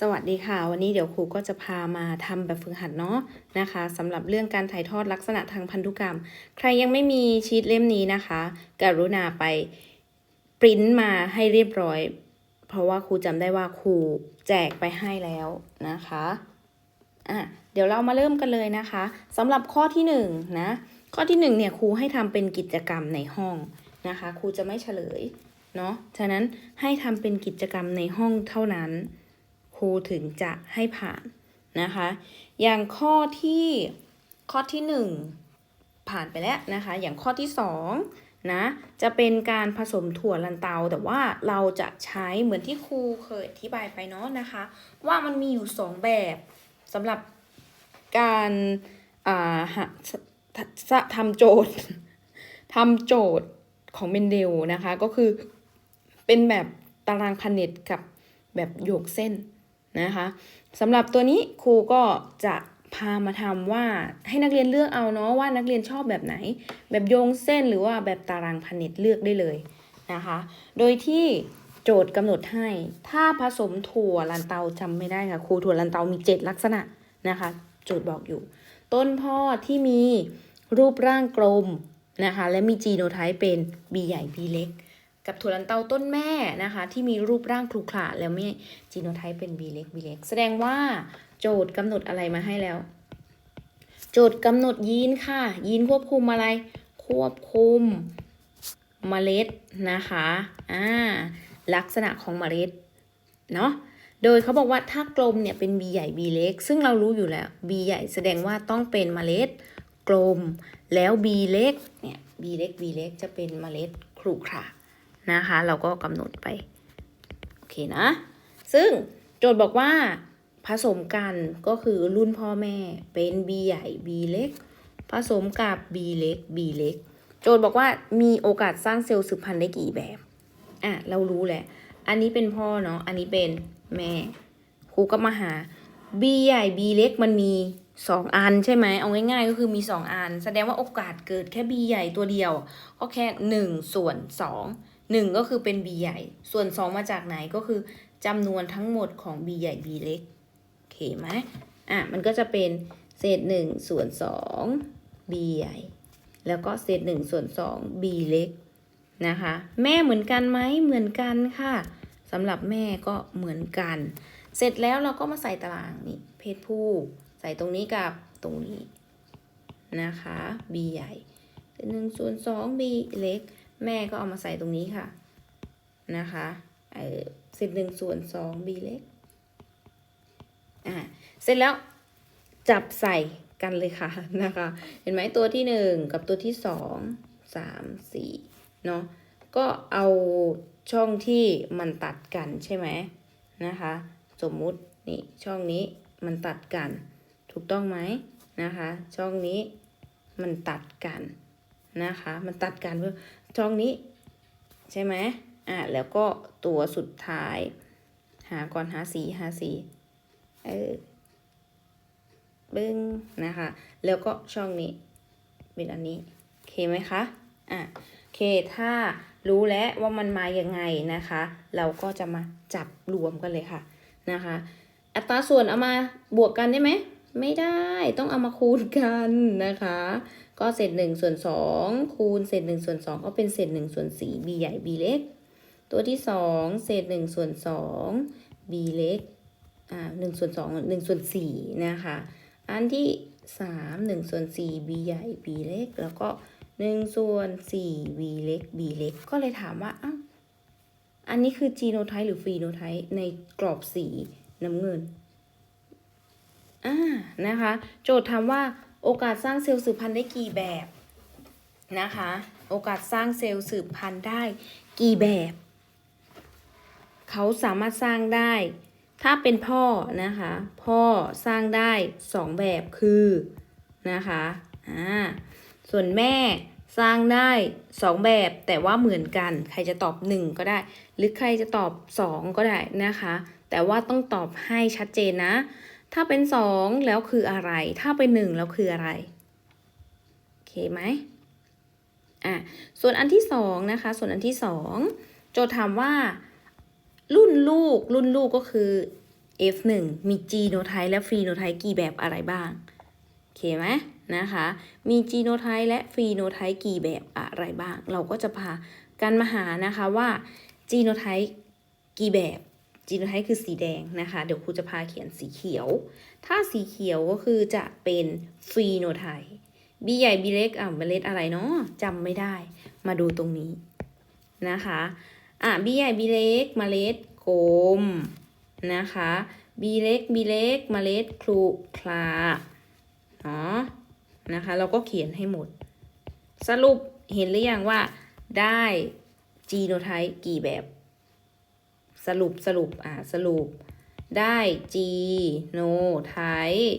สวัสดีค่ะ วันนี้เดี๋ยวครูก็จะพามาทำแบบฝึกหัดเนาะนะคะสำหรับเรื่องการถ่ายทอดลักษณะทางพันธุกรรม ใครยังไม่มีชีตเล่มนี้นะคะ กรุณาไปปริ้นมาให้เรียบร้อย เพราะว่าครูจำได้ว่าครูแจกไปให้แล้วนะคะอะเดี๋ยวเรามาเริ่มกันเลยนะคะสำหรับข้อที่หนึ่งนะข้อที่หนึ่งเนี่ยครูให้ทำเป็นกิจกรรมในห้องนะคะครูจะไม่เฉลยเนาะฉะนั้นให้ทำเป็นกิจกรรมในห้องเท่านั้น ครูถึงจะให้ผ่านนะคะ อย่างข้อที่ข้อที่หนึ่งผ่านไปแล้วนะคะ อย่างข้อที่สองนะจะเป็นการผสมถั่วลันเตา แต่ว่าเราจะใช้เหมือนที่ครูเคยอธิบายไปเนาะนะคะ ว่ามันมีอยู่สองแบบสำหรับการอ่าทททำโจทย์ทำโจทย์ของเมนเดลนะคะ ก็คือเป็นแบบตารางพันเน็ตกับแบบโยกเส้น นะคะสำหรับตัวนี้ครูก็จะพามาทำว่าให้นักเรียนเลือกเอาเนาะว่านักเรียนชอบแบบไหน แบบโยงเส้นหรือว่าแบบตารางพันเน็ตเลือกได้เลยนะคะ โดยที่โจทย์กำหนดให้ ถ้าผสมถั่วลันเตาจำไม่ได้ค่ะครูถั่วลันเตามี 7 ลักษณะนะคะ โจทย์บอกอยู่ ต้นพ่อที่มีรูปร่างกลมนะคะ และมีจีโนไทป์เป็น B ใหญ่ B เล็ก กับถั่วลันเตาต้นแม่นะคะ ที่มีรูปร่างครุขระแล้วไม่จีโนไทป์เป็น B เล็ก B เล็ก แสดงว่าโจทย์กำหนดอะไรมาให้แล้ว โจทย์กำหนดยีนค่ะ ยีนควบคุมอะไร ควบคุมเมล็ดนะคะอ่าลักษณะของเมล็ดเนาะโดยเขาบอกว่าถ้ากลมเนี่ยเป็น B ใหญ่ B เล็ก ซึ่งเรารู้อยู่แล้ว B ใหญ่แสดงว่าต้องเป็นเมล็ดกลม แล้ว B เล็กเนี่ย B เล็ก B เล็กจะเป็นเมล็ดครุขระ นะคะ เราก็กำหนดไป โอเคนะ ซึ่งโจทย์บอกว่าผสมกันก็คือรุ่นพ่อแม่เป็น B ใหญ่ B เล็ก ผสมกับ B เล็ก B เล็ก โจทย์บอกว่ามีโอกาสสร้างเซลล์สืบพันธุ์ได้กี่แบบ อะ เรารู้แหละ อันนี้เป็นพ่อเนาะ อันนี้เป็นแม่ ครูก็มาหา B ใหญ่ B เล็กมันมี2อันใช่ไหม เอาง่ายๆก็คือมี2อัน แสดงว่าโอกาสเกิดแค่ B ใหญ่ตัวเดียว ก็แค่1ส่วน2 1 ก็คือเป็น B ใหญ่ ส่วน 2 มาจากไหนก็คือจำนวนทั้งหมดของ B ใหญ่ B เล็กโอเคไหมอะมันก็จะเป็นเศษ 1 ส่วน 2 B ใหญ่ แล้วก็เศษ 1 ส่วน 2 B เล็กนะคะ แม่เหมือนกันไหมเหมือนกันค่ะสำหรับแม่ก็เหมือนกัน เสร็จแล้วเราก็มาใส่ตารางนี่เพศผู้ใส่ตรงนี้กับตรงนี้นะคะ B ใหญ่หนึ่งส่วนสอง B เล็ก แม่ก็เอามาใส่ตรงนี้ค่ะ นะคะเออเศษหนึ่งส่วนสอง B เล็ก อ่า เสร็จแล้วจับใส่กันเลยค่ะนะคะ เห็นไหมตัวที่หนึ่งกับตัวที่สองสามสี่เนาะ ก็เอาช่องที่มันตัดกันใช่ไหมนะคะ สมมุตินี่ช่องนี้มันตัดกัน ถูกต้องไหมนะคะ ช่องนี้มันตัดกันนะคะ มันตัดกันเพื่อ ช่องนี้ ใช่ไหมอะแล้วก็ตัวสุดท้าย หาก่อนหาสีหาสีเออบึ้งนะคะ แล้วก็ช่องนี้เป็นอันนี้โอเคไหมคะอะโอเคถ้ารู้แล้วว่ามันมาอย่างไงนะคะ เราก็จะมาจับรวมกันเลยค่ะนะคะ อัตราส่วนเอามาบวกกันได้ไหมไม่ได้ต้องเอามาคูณกันนะคะ ก็เศษหนึ่งส่วนสองคูณเศษหนึ่งส่วนสองก็เป็นเศษหนึ่งส่วนสี่ b ใหญ่ b เล็ก ตัวที่สองเศษหนึ่งส่วนสอง b เล็ก อ่าหนึ่งส่วนสองหนึ่งส่วนสี่นะคะ อันที่สามหนึ่งส่วนสี่ b ใหญ่ b เล็ก แล้วก็หนึ่งส่วนสี่ b เล็ก b เล็ก ก็เลยถามว่าอ้าวอันนี้คือจีโนไทป์หรือฟีโนไทป์ในกรอบสีน้ำเงิน อ่า นะคะ โจทย์ถามว่า โอกาสสร้างเซลล์สืบพันธุ์ได้กี่แบบนะคะ โอกาสสร้างเซลล์สืบพันธุ์ได้กี่แบบ เขาสามารถสร้างได้ ถ้าเป็นพ่อนะคะ พ่อสร้างได้สองแบบคือนะคะอ่าส่วนแม่สร้างได้สองแบบแต่ว่าเหมือนกัน ใครจะตอบหนึ่งก็ได้ หรือใครจะตอบสองก็ได้นะคะ แต่ว่าต้องตอบให้ชัดเจนนะ ถ้าเป็นสองแล้วคืออะไร ถ้าเป็นหนึ่งแล้วคืออะไร โอเคไหมอะ ส่วนอันที่สองนะคะ ส่วนอันที่สองโจทย์ถามว่า รุ่นลูก รุ่นลูกก็คือ F1 มีจีโนไทป์และฟรีโนไทป์กี่แบบอะไรบ้าง โอเคไหมนะคะ มีจีโนไทป์และฟรีโนไทป์กี่แบบอะไรบ้าง เราก็จะพากันมาหานะคะว่าจีโนไทป์กี่แบบ จีโนไทป์คือสีแดงนะคะ เดี๋ยวครูจะพาเขียนสีเขียว ถ้าสีเขียวก็คือจะเป็นฟีโนไทป์ B ใหญ่ B เล็กอะเมล็ดอะไรเนาะจำไม่ได้ มาดูตรงนี้นะคะอะ B ใหญ่ B เล็กเมล็ดกลมนะคะ B เล็ก B เล็กเมล็ดคลุคลาเนาะนะคะ เราก็เขียนให้หมด สรุปเห็นหรือยังว่าได้จีโนไทป์กี่แบบ สรุปสรุปอ่าสรุปได้จีโนไทป์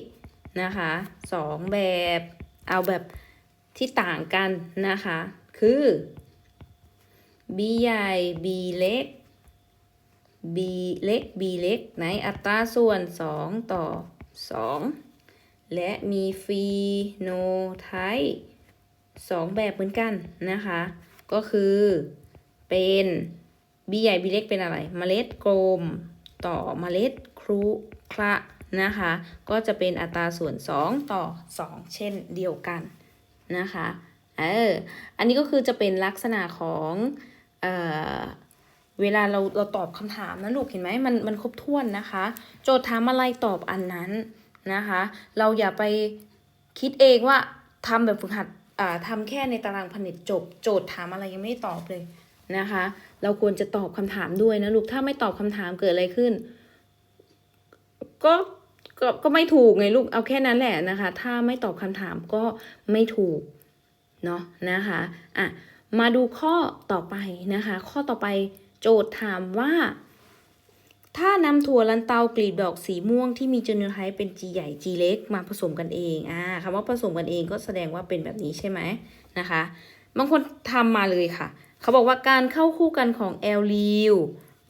นะคะสองแบบเอาแบบที่ต่างกันนะคะ คือ b ใหญ่ b เล็ก b เล็ก b เล็กในอัตราส่วน 2 ต่อ 2 และมีฟีโนไทป์สองแบบเหมือนกันนะคะ ก็คือเป็น b ใหญ่ b เล็กเป็นอะไรเมล็ดกลม ต่อเมล็ดครุคละนะคะ ก็จะเป็นอัตราส่วน 2 ต่อ 2 เช่นเดียวกันนะคะเอออันนี้ก็คือจะเป็นลักษณะของเอ่อเวลาเราเราตอบคำถามนะลูกเห็นไหมมันมันครบถ้วนนะคะ โจทย์ถามอะไรตอบอันนั้นนะคะ เราอย่าไปคิดเองว่าทำแบบฝึกหัดอ่าทำแค่ในตารางผนึกจบ โจทย์ถามอะไรยังไม่ได้ตอบเลย นะคะ เราควรจะตอบคำถามด้วยนะลูกถ้าไม่ตอบคำถามเกิดอะไรขึ้น ก็ก็ก็ไม่ถูกไงลูกเอาแค่นั้นแหละนะคะ ถ้าไม่ตอบคำถามก็ไม่ถูกเนาะนะคะอะมาดูข้อต่อไปนะคะ ข้อต่อไปโจทย์ถามว่า ถ้านำถั่วลันเตากลีบดอกสีม่วงที่มีจีโนไทป์เป็น G ใหญ่ G เล็กมาผสมกันเองอ่าคำว่าผสมกันเองก็แสดงว่าเป็นแบบนี้ใช่ไหมนะคะ บางคนทำมาเลยค่ะ เขาบอกว่าการเข้าคู่กันของ L ลิว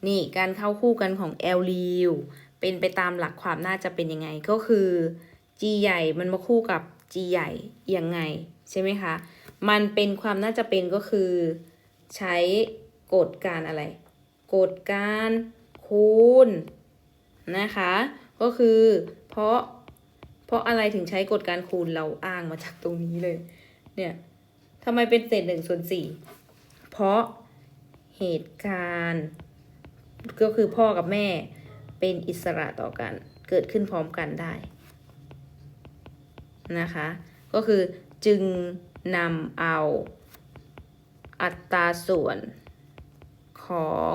นี่การเข้าคู่กันของ L ลิวเป็นไปตามหลักความน่าจะเป็นยังไงก็คือ G ใหญ่มันมาคู่กับ G ใหญ่ยังไงใช่ไหมคะ มันเป็นความน่าจะเป็นก็คือ ใช้กฎการอะไร กฎการคูณนะคะ ก็คือ เพราะเพราะอะไรถึงใช้กฎการคูณเราอ้างมาจากตรงนี้เลย เนี่ยทำไมเป็นเศษหนึ่งส่วนสี่ เพราะเหตุการณ์ ก็คือพ่อกับแม่เป็นอิสระต่อกัน เกิดขึ้นพร้อมกันได้นะคะ ก็คือจึงนำเอาอัตราส่วนของ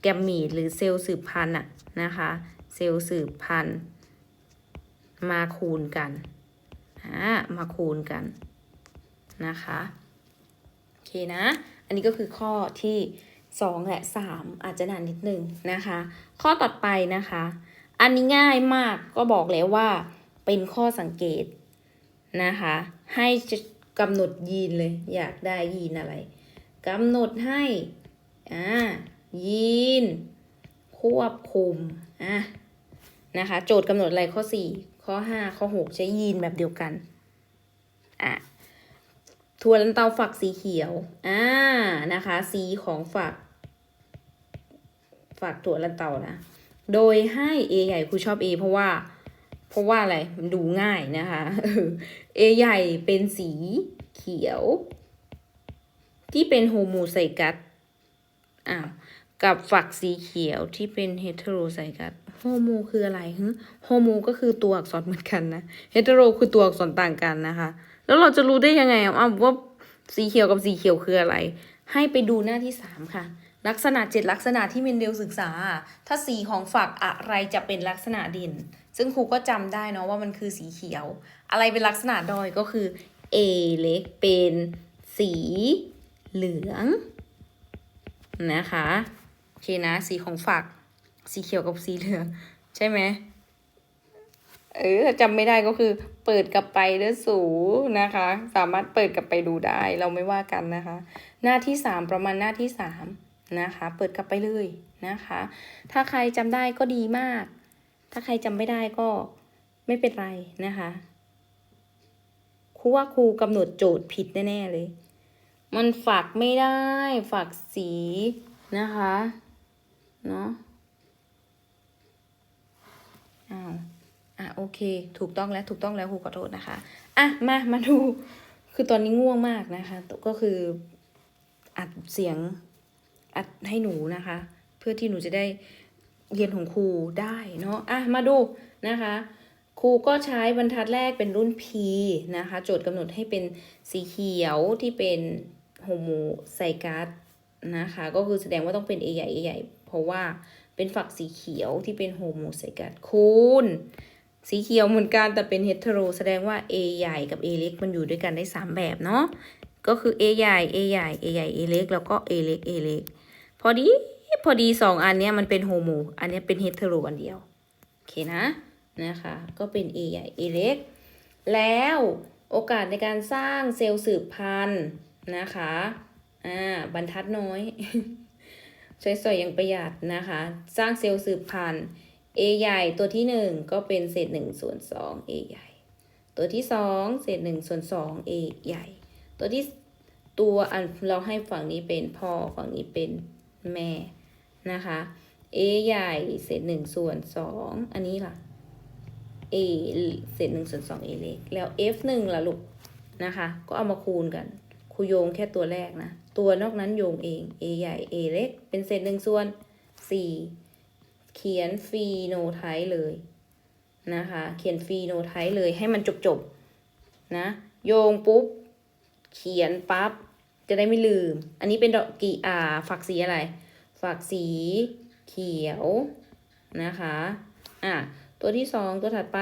แกมมีดหรือเซลล์สืบพันธุ์อะนะคะ เซลล์สืบพันธุ์มาคูณกัน มาคูณกันนะคะ เคนะ อันนี้ก็คือข้อที่ 2 และ 3 อาจจะนานนิดนึงนะคะ ข้อต่อไปนะคะ อันนี้ง่ายมากก็บอกแล้วว่าเป็นข้อสังเกตนะคะ ให้กำหนดยีนเลย อยากได้ยีนอะไรกำหนดให้อ่ายีน ควบคุมอะนะคะ โจทย์กำหนดอะไรข้อ 4 ข้อ 5 ข้อ 6 ใช้ยีนแบบเดียวกันอะ ถั่วลันเตาฝักสีเขียว อ่า นะคะ สีของฝัก ฝักถั่วลันเตานะ โดยให้ A ใหญ่ครูชอบ A เพราะว่า เพราะว่าอะไร มันดูง่ายนะคะ A ใหญ่เป็นสีเขียว ที่เป็นโฮโมไซกัส อ้าว กับฝักสีเขียวที่เป็นเฮเทโรไซกัสโฮโมคืออะไรฮึโฮโมก็คือตัวอักษรเหมือนกันนะ เฮเทโรคือตัวอักษรต่างกันนะคะ แล้วเราจะรู้ได้ยังไงอะว่าสีเขียวกับสีเขียวคืออะไร ให้ไปดูหน้าที่สามค่ะ ลักษณะเจ็ดลักษณะที่เมนเดลศึกษา ถ้าสีของฝักอะไรจะเป็นลักษณะเด่นซึ่งครูก็จำได้เนาะว่ามันคือสีเขียว อะไรเป็นลักษณะดอยก็คือ A เล็กเป็นสีเหลืองนะคะโอเคนะสีของฝักสีเขียวกับสีเหลือง ใช่ไหม เออถ้าจำไม่ได้ก็คือเปิดกลับไปเด้อสูนะคะ สามารถเปิดกลับไปดูได้เราไม่ว่ากันนะคะ หน้าที่สามประมาณหน้าที่สามนะคะ เปิดกลับไปเลยนะคะ ถ้าใครจำได้ก็ดีมาก ถ้าใครจำไม่ได้ก็ไม่เป็นไรนะคะครูว่าครูกำหนดโจทย์ผิดแน่ๆเลย มันฝักไม่ได้ ฝักสีนะคะ เนาะ โอเค ถูกต้องแล้วถูกต้องแล้วครูขอโทษนะคะอะมามาดู คือตอนนี้ง่วงมากนะคะ ก็คืออัดเสียงอัดให้หนูนะคะ เพื่อที่หนูจะได้เรียนของครูได้เนาะอะมาดูนะคะครูก็ใช้บรรทัดแรกเป็นรุ่น P นะคะ โจทย์กำหนดให้เป็นสีเขียวที่เป็นโฮโมไซกัสนะคะ ก็คือแสดงว่าต้องเป็น A ใหญ่ A ใหญ่เพราะว่าเป็นฝักสีเขียวที่เป็นโฮโมไซกัสคูณ สีเขียวเหมือนกันแต่เป็นเฮตโรแสดงว่า A ใหญ่กับ A เล็กมันอยู่ด้วยกันได้ 3 แบบเนาะก็คือ A ใหญ่ A ใหญ่ A ใหญ่ A เล็กแล้วก็ A เล็ก A เล็กพอดีพอดีสองอันเนี้ยมันเป็นโฮโมอันเนี้ยเป็นเฮตโรอันเดียวโอเคนะนะคะก็เป็น A ใหญ่ A เล็ก แล้วโอกาสในการสร้างเซลล์สืบพันธุ์นะคะอ่าบรรทัดน้อยใช้สอยอย่างประหยัดนะคะ สร้างเซลล์สืบพันธุ์ A ใหญ่ตัวที่หนึ่งก็เป็นเศษหนึ่งส่วนสอง A ใหญ่ ตัวที่สองเศษหนึ่งส่วนสอง A ใหญ่ ตัวที่ตัวอันเราให้ฝั่งนี้เป็นพ่อฝั่งนี้เป็นแม่นะคะ A ใหญ่เศษหนึ่งส่วนสองอันนี้ล่ะ A เศษหนึ่งส่วนสอง A เล็ก แล้ว F หนึ่งล่ะลูกนะคะ ก็เอามาคูณกันคูโยงแค่ตัวแรกนะ ตัวนอกนั้นโยงเอง A ใหญ่ A เล็ก เป็นเศษหนึ่งส่วนสี่ เขียนฟีโนไทป์เลยนะคะ เขียนฟีโนไทป์เลยให้มันจบจบๆนะ โยงปุ๊บ เขียนปั๊บ จะได้ไม่ลืม อันนี้เป็นดอกกีอ่าฝักสีอะไร ฝักสีเขียวนะคะ อะ ตัวที่สองตัวถัดไป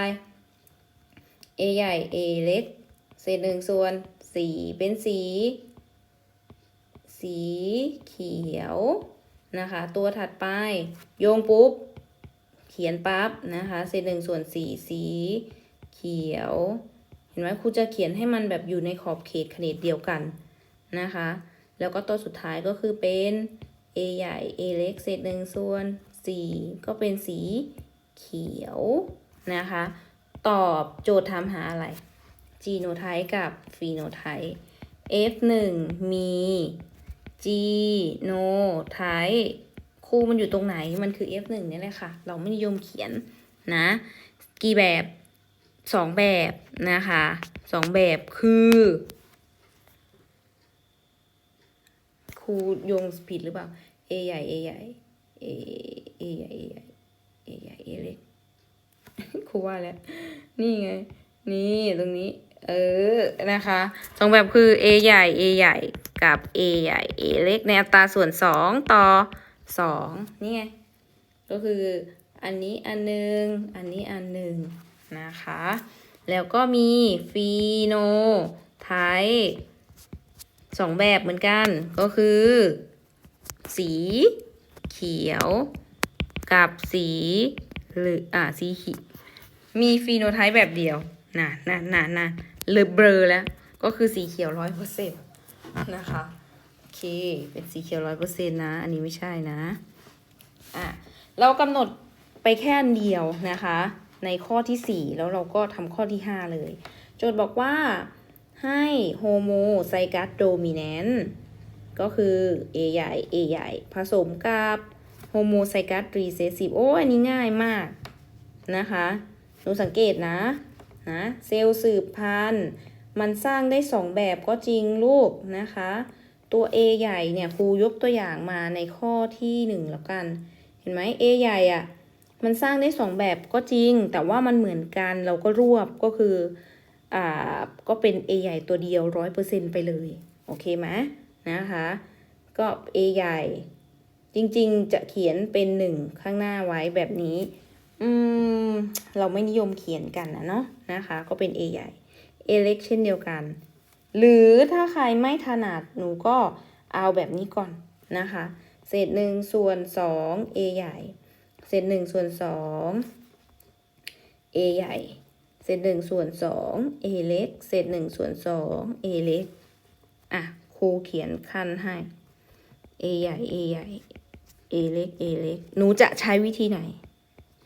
A ใหญ่ A เล็ก เศษหนึ่งส่วนสีเป็นสี สีเขียวนะคะ ตัวถัดไป โยงปุ๊บ ขียนปั๊บนะคะเศษหนึ่งส่วนสี่สีเขียว เห็นไหมครูจะเขียนให้มันแบบอยู่ในขอบเขตขนาดเดียวกันนะคะ แล้วก็ตัวสุดท้ายก็คือเป็น A ใหญ่ A เล็กเศษหนึ่งส่วนสี่ก็เป็นสีเขียวนะคะ ตอบโจทย์ถามหาอะไร genotype กับ phenotype F1 มี genotype คู่มันอยู่ตรงไหนมันคือ F1 นี่แหละค่ะ เราไม่นิยมเขียนนะ กี่แบบสองแบบนะคะสองแบบคือครูโยงผิดหรือเปล่า A ใหญ่ A ใหญ่ A A ใหญ่ A ใหญ่ A ใหญ่ A เล็กครูว่าแล้ว นี่ไง นี่ตรงนี้ เออ นะคะสองแบบคือ A ใหญ่ A ใหญ่กับ A ใหญ่ A เล็กในอัตราส่วนสองต่อ สองนี่ไง ก็คืออันนี้อันหนึ่งอันนี้อันหนึ่งนะคะ แล้วก็มีฟีโนไทป์สองแบบเหมือนกัน ก็คือ สีเขียวกับสีหรืออ่าสีขีมีฟีโนไทป์แบบเดียวน่ะน่ะน่ะน่ะเลยเบลอแล้ว ก็คือสีเขียวร้อยเปอร์เซ็นต์นะคะ เค เป็นสีเขียวร้อยเปอร์เซ็นต์นะ อันนี้ไม่ใช่นะ อะ เรากำหนดไปแค่อันเดียวนะคะ ในข้อที่4แล้วเราก็ทำข้อที่5เลย โจทย์บอกว่าให้โฮโมไซกัสโดมิแนนต์ก็คือ A ใหญ่ A ใหญ่ ผสมกับโฮโมไซกัสรีเซสซีฟโอ้อันนี้ง่ายมากนะคะหนูสังเกตนะนะเซลล์สืบพันธุ์มันสร้างได้2แบบก็จริงลูกนะคะ ตัว A ใหญ่เนี่ยครูยกตัวอย่างมาในข้อที่1แล้วกัน เห็นไหม A ใหญ่อะ่ะ มันสร้างได้สองแบบก็จริง แต่ว่ามันเหมือนกันเราก็รวบก็คืออ่าก็เป็น A ใหญ่ตัวเดียวร้อยเปอร์เซ็นไปเลย โอเคไหมนะคะ ก็ A ใหญ่ จริงๆจะเขียนเป็นหนึ่งข้างหน้าไว้แบบนี้ อืม เราไม่นิยมเขียนกันนะเนาะนะคะ ก็เป็น A ใหญ่ A เล็กเช่นเดียวกัน หรือถ้าใครไม่ถนัดหนูก็เอาแบบนี้ก่อนนะคะ เศษหนึ่งส่วนสอง A ใหญ่ เศษหนึ่งส่วนสอง A ใหญ่ เศษหนึ่งส่วนสอง A เล็ก เศษหนึ่งส่วนสอง A เล็ก อะครูเขียนขั้นให้ A ใหญ่ A ใหญ่ A เล็ก A เล็ก หนูจะใช้วิธีไหน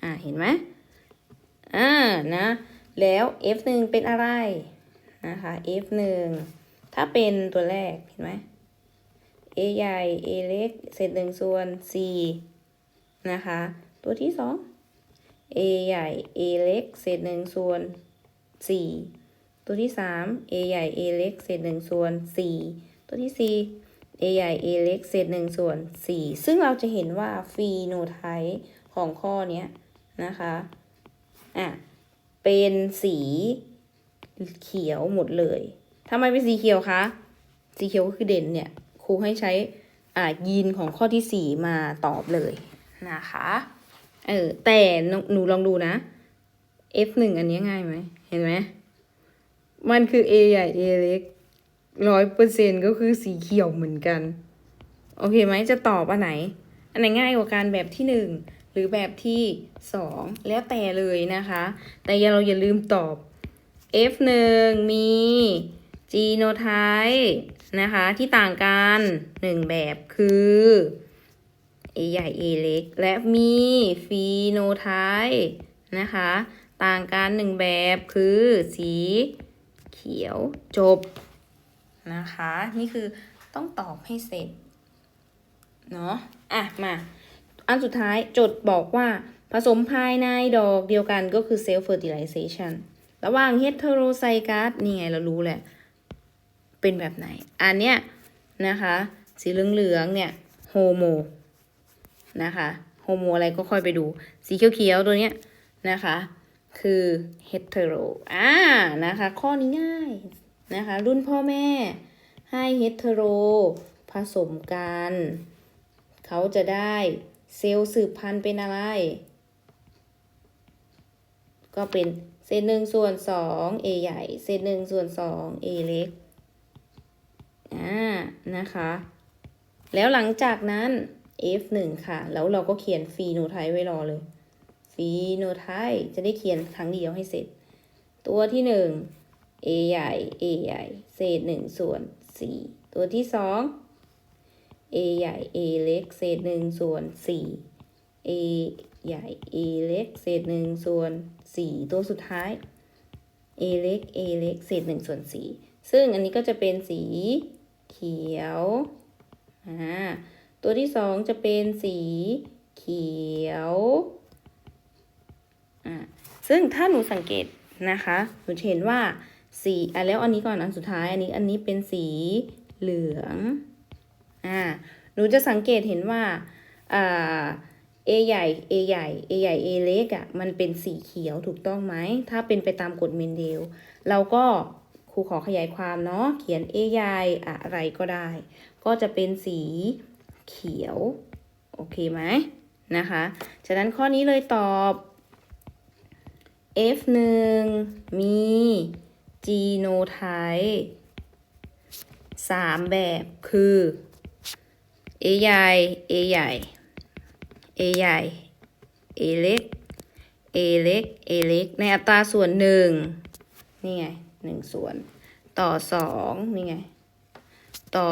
อะเห็นไหมอ่านะ แล้ว F หนึ่งเป็นอะไร นะคะ F หนึ่งถ้าเป็นตัวแรก เห็นไหม A ใหญ่ A เล็ก เศษหนึ่งส่วนสี่นะคะ ตัวที่สอง a ใหญ่ a เล็ก เศษหนึ่งส่วนสี่ตัวที่สาม a ใหญ่ a เล็ก เศษหนึ่งส่วนสี่ตัวที่สี่ a ใหญ่ a เล็ก เศษหนึ่งส่วนสี่ซึ่งเราจะเห็นว่าฟีโนไทป์ของข้อนี้นะคะ อะ เป็นสี เขียวหมดเลยทำไมเป็นสีเขียวคะ สีเขียวก็คือเด่นเนี่ย ครูให้ใช้อ่ายีนของข้อที่สี่มาตอบเลยนะคะ เออ แต่หนูลองดูนะ F หนึ่งอันนี้ง่ายไหม เห็นไหม มันคือ A ใหญ่ A เล็กร้อยเปอร์เซ็นก็คือสีเขียวเหมือนกัน โอเคไหม จะตอบอันไหน อันไหนง่ายกว่าการแบบที่หนึ่งหรือแบบที่สองแล้วแต่เลยนะคะ แต่อย่าเราอย่าลืมตอบ F หนึ่งมี genotype นะคะ ที่ต่างกันหนึ่งแบบคือ A ใหญ่ A เล็ก และมี phenotype นะคะ ต่างกันหนึ่งแบบคือสีเขียวจบนะคะ นี่คือต้องตอบให้เสร็จ เนาะอะ มา อันสุดท้ายโจทย์บอกว่าผสมภายในดอกเดียวกันก็คือ self fertilization ระหว่าง heterozygous นี่ไงเรารู้แหละ เป็นแบบไหน อันเนี้ยนะคะ สีเหลืองๆเนี่ยโฮโมนะคะโฮโมอะไรก็ค่อยไปดู สีเขียวๆตัวเนี้ยนะคะ คือ hetero อ่านะคะ ข้อนี้ง่ายนะคะ รุ่นพ่อแม่ให้ hetero ผสมกัน เขาจะได้เซลล์สืบพันธุ์เป็นอะไร ก็เป็น ศษหนึ่งส่วนสอง A ใหญ่ เศษหนึ่งส่วนสอง A เล็ก อ่า นะคะ แล้วหลังจากนั้น F หนึ่งค่ะ แล้วเราก็เขียนฟีโนไทป์ไว้รอเลย ฟีโนไทป์จะได้เขียนครั้งเดียวให้เสร็จ ตัวที่หนึ่ง A ใหญ่ A ใหญ่ เศษหนึ่งส่วนสี่ ตัวที่สอง A ใหญ่ A เล็ก เศษหนึ่งส่วนสี่ A ใหญ่ A เล็กเศษหนึ่งส่วนสี่ตัวสุดท้าย A เล็ก A เล็กเศษหนึ่งส่วนสี่ซึ่งอันนี้ก็จะเป็นสีเขียวอ่าตัวที่สองจะเป็นสีเขียวอ่าซึ่งถ้าหนูสังเกตนะคะหนูเห็นว่าสีอะแล้วอันนี้ก่อนอันสุดท้ายอันนี้อันนี้เป็นสีเหลืองอ่าหนูจะสังเกตเห็นว่าอ่า A ใหญ่ A ใหญ่ A ใหญ่ A เล็กอะ่ะมันเป็นสีเขียวถูกต้องไหม ถ้าเป็นไปตามกฎเมนเดล เราก็ครูขอขยายความเนาะเขียน A ใหญ่อะไรก็ได้ ก็จะเป็นสีเขียว โอเคไหมนะคะ ฉะนั้นข้อนี้เลยตอบ F 1 มี genotype สามแบบคือ A ใหญ่ A ใหญ่ A ใหญ่ A เล็ก A เล็ก A เล็ก ในอัตราส่วนหนึ่งนี่ไงหนึ่งส่วน ต่อสองนี่ไง ต่อ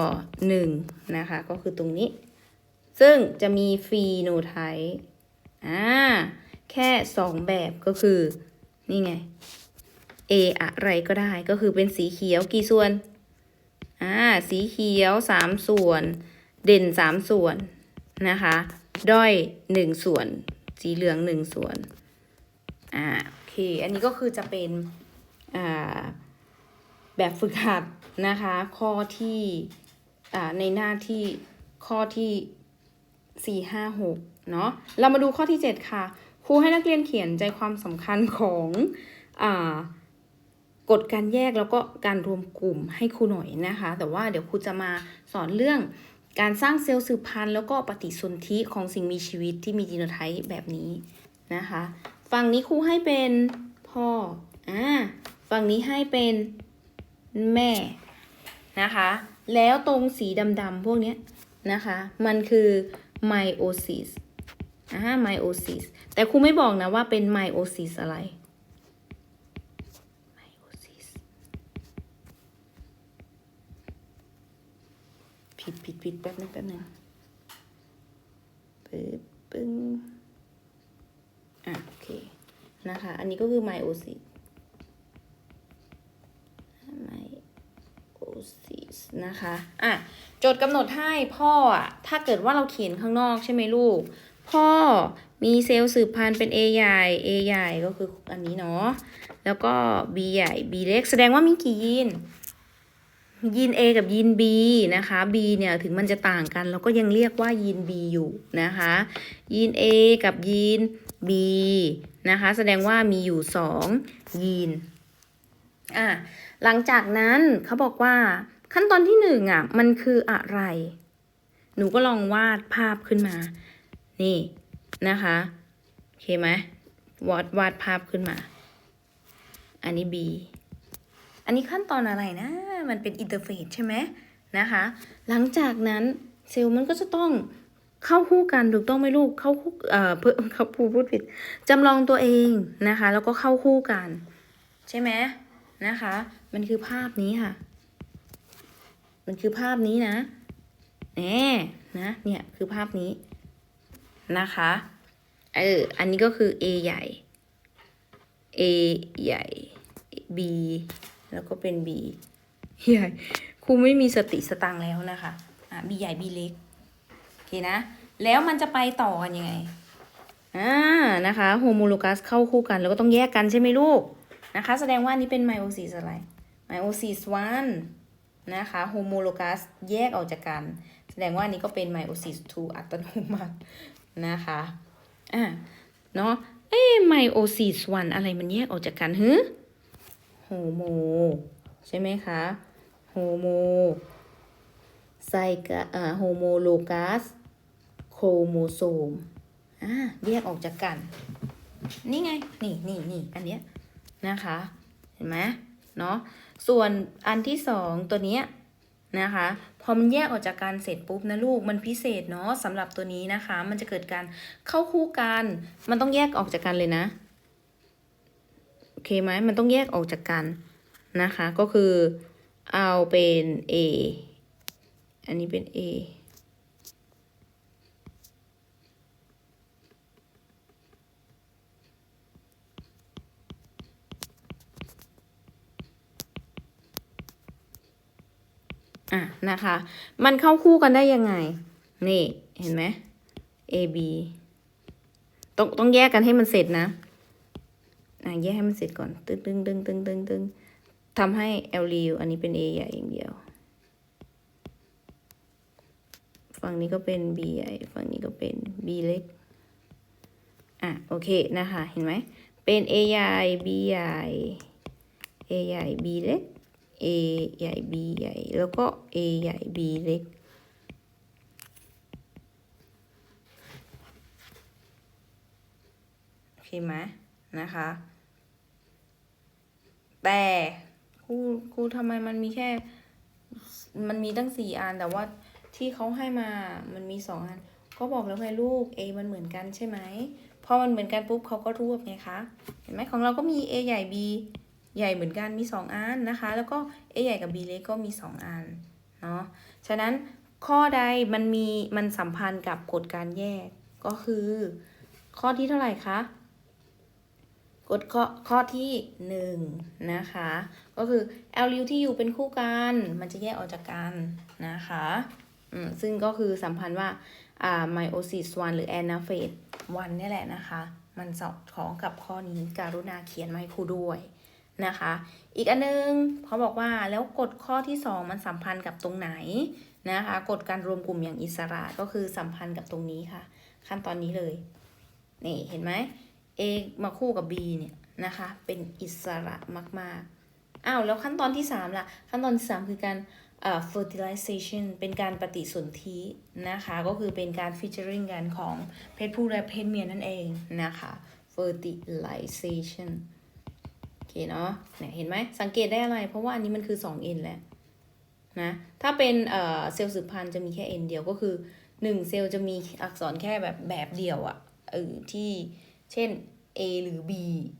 หนึ่งนะคะ ก็คือตรงนี้ ซึ่งจะมีฟีโนไทป์อ่าแค่สองแบบก็คือ นี่ไง A อะไรก็ได้ก็คือเป็นสีเขียวกี่ส่วน อ่า สีเขียวสามส่วน เด่นสามส่วนนะคะ ด้อยหนึ่งส่วน สีเหลืองหนึ่งส่วน อ่าโอเค อันนี้ก็คือจะเป็น อ่า แบบฝึกหัดนะคะ ข้อที่ อ่า ในหน้าที่ข้อที่สี่ห้าหกเนาะ เรามาดูข้อที่เจ็ดค่ะ ครูให้นักเรียนเขียนใจความสำคัญของอ่ากฎการแยกแล้วก็การรวมกลุ่มให้ครูหน่อยนะคะ แต่ว่าเดี๋ยวครูจะมาสอนเรื่อง การสร้างเซลล์สืบพันธุ์แล้วก็ปฏิสนธิของสิ่งมีชีวิตที่มีจีโนไทป์แบบนี้นะคะ ฝั่งนี้ครูให้เป็นพ่ออ่าฝั่งนี้ให้เป็นแม่นะคะ แล้วตรงสีดำๆพวกนี้นะคะ มันคือไมโอซิสอ่าไมโอซิสแต่ครูไม่บอกนะว่าเป็นไมโอซิสอะไร ผิดแป๊บนึงแป๊บนึงปึ๊บปึ้งอะโอเคนะคะ อันนี้ก็คือ meiosis meiosis นะคะอะโจทย์กำหนดให้พ่ออะถ้าเกิดว่าเราเขียนข้างนอกใช่ไหมลูก พ่อมีเซลล์สืบพันธุ์เป็น A ใหญ่ A ใหญ่ก็คืออันนี้เนาะแล้วก็ B ใหญ่ B เล็ก แสดงว่ามีกี่ยีน ยีน A กับยีน B นะคะ B เนี่ยถึงมันจะต่างกัน เราก็ยังเรียกว่ายีน B อยู่นะคะยีน A กับยีน B นะคะแสดงว่ามีอยู่สองยีนอะหลังจากนั้นเขาบอกว่าขั้นตอนที่หนึ่งอะมันคืออะไร หนูก็ลองวาดภาพขึ้นมา นี่นะคะโอเคไหมวาดวาดภาพขึ้นมา อันนี้ B อันนี้ขั้นตอนอะไรนะ มันเป็นอินเทอร์เฟซใช่ไหมนะคะ หลังจากนั้นเซลล์มันก็จะต้องเข้าคู่กันถูกต้องไหมลูกเข้าคู่เอ่อเพื่อเขาพูดพูดผิดจำลองตัวเองนะคะ แล้วก็เข้าคู่กัน ใช่ไหมนะคะ มันคือภาพนี้ค่ะ มันคือภาพนี้นะแน่นะเนี่ยคือภาพนี้นะคะเอออันนี้ก็คือ A ใหญ่ A ใหญ่ B แล้วก็เป็น B ใหญ่ครูไม่มีสติสตังแล้วนะคะอะ B ใหญ่ B เล็กโอเคนะ แล้วมันจะไปต่อกันยังไงอ่านะคะโฮโมโลกัสเข้าคู่กันแล้วก็ต้องแยกกันใช่ไหมลูกนะคะ แสดงว่านี้เป็นไมโอซิสอะไรไมโอซิสวันนะคะโฮโมโลกัสแยกออกจากกัน แสดงว่านี้ก็เป็นไมโอซิส2อัตโนมัตินะคะอะเนาะเอ้ไมโอซิสวันอะไรมันแยกออกจากกันฮึ โฮโม ใช่ไหมคะโฮโมไซกะอ่าโฮโมโลกัสโครโมโซมอ่าแยกออกจากกัน นี่ไง นี่นี่นี่อันเนี้ยนะคะ เห็นไหมเนาะส่วนอันที่สองตัวเนี้ยนะคะพอมันแยกออกจากกันเสร็จปุ๊บนะลูกมันพิเศษเนาะสำหรับตัวนี้นะคะ มันจะเกิดการเข้าคู่กัน มันต้องแยกออกจากกันเลยนะ เคไหมมันต้องแยกออกจากกันนะคะ ก็คือเอาเป็น A อันนี้เป็น A อะนะคะ มันเข้าคู่กันได้ยังไง นี่ เห็นไหม A B ต้องต้องแยกกันให้มันเสร็จนะ อะแยกให้มันเสร็จก่อน ตึ้งตึ้งตึ้งตึ้งตึงตึงทำให้ L ริวอันนี้เป็น A ใหญ่อย่างเดียว ฝั่งนี้ก็เป็น B ใหญ่ ฝั่งนี้ก็เป็น B เล็ก อะ โอเคนะคะ เห็นไหม เป็น A ใหญ่ B ใหญ่ A ใหญ่ B เล็ก A ใหญ่ B ใหญ่ แล้วก็ A ใหญ่ B เล็ก โอเคไหม นะคะ แต่ครูครูทำไมมันมีแค่ มันมีตั้งสี่อันแต่ว่าที่เขาให้มา มันมีสองอัน ก็บอกแล้วไงลูก A มันเหมือนกันใช่ไหม พอมันเหมือนกันปุ๊บเขาก็รวบไงคะ เห็นไหมของเราก็มี A ใหญ่ B ใหญ่เหมือนกันมี 2 อันนะคะ แล้วก็ A ใหญ่กับ B เล็กก็มี 2 อัน เนาะ ฉะนั้นข้อใดมันมีมันสัมพันธ์กับกฎการแยก ก็คือ ข้อที่เท่าไหร่คะ กฎข้อข้อที่ 1 นะคะ ก็คือ L ริวที่อยู่เป็นคู่กัน มันจะแยกออกจากกันนะคะอืมซึ่งก็คือสัมพันธ์ว่าอ่าไมโอซิส1หรือ anaphase 1นี่แหละนะคะ มันสอดคล้องกับข้อนี้การุณาเขียนมาให้ครูด้วยนะคะ อีกอันนึงเขาบอกว่าแล้วกฎข้อที่ 2 มันสัมพันธ์กับตรงไหนนะคะกฎการรวมกลุ่มอย่างอิสระก็คือสัมพันธ์กับตรงนี้ค่ะ ขั้นตอนนี้เลย นี่เห็นไหม A มาคู่กับ B เนี่ยนะคะ เป็นอิสระมากๆ อ้าว แล้วขั้นตอนที่ 3 ล่ะ ขั้นตอนที่ 3 คือการเอ่อ fertilization เป็นการปฏิสนธินะคะ ก็คือเป็นการ featuring กันของเพศผู้และเพศเมียนั่นเองนะคะ fertilization โอเคเนาะเนี่ยเห็นไหมสังเกตได้อะไร เพราะว่าอันนี้มันคือ 2n แหละนะ ถ้าเป็นเอ่อเซลล์สืบพันธุ์จะมีแค่ n เดียวก็คือ 1 เซลล์จะมีอักษรแค่แบบแบบเดียวอะเออที่ เช่น a หรือ b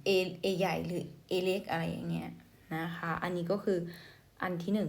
a a ใหญ่หรือ a เล็กอะไรอย่างเงี้ยนะคะ อันนี้ก็คืออันที่หนึ่ง